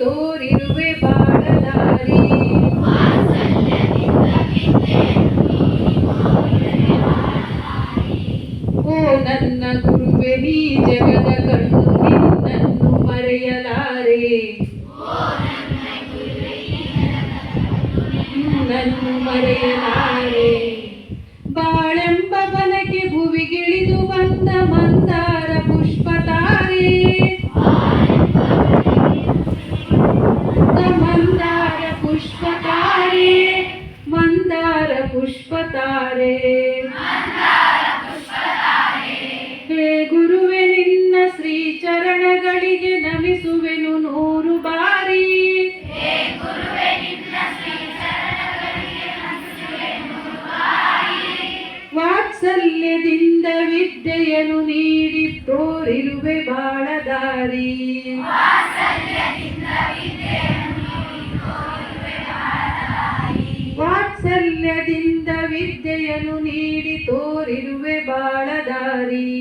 ತೋರಿರುವೆ ಬಾಡದಾರಿ ಓ ನನ್ನ ಗುರುವೆ ನೀ ಜಗದ ಕಣ್ಣು ನಿನ್ನನ್ನು ಮರೆಯಲಾರೆ. ನಿನ್ನನ್ನು ಮರೆಯಲಾರೆ. ಬಾಳೆಂಬ ಬನಕೆ ಭುವಿಗಿಳಿದು ಬಂದ ಮಂದಾರ ಮಂದಾರ ಪುಷ್ಪ ತಾರೆ ಹೇ ಗುರುವೆ, ನಿನ್ನ ಶ್ರೀ ಚರಣಗಳಿಗೆ ನಮಿಸುವೆನು ನೂರು ಬಾರಿ. ವಾತ್ಸಲ್ಯದಿಂದ ವಿದ್ಯೆಯನ್ನು ನೀಡಿ ತೋರಿರುವೆ ಬಾಳದಾರಿ. ವಾತ್ಸಲ್ಯದಿಂದ ವಿದ್ಯೆಯನ್ನು ನೀಡಿ ತೋರಿರುವೆ ಬಾಳದಾರಿ.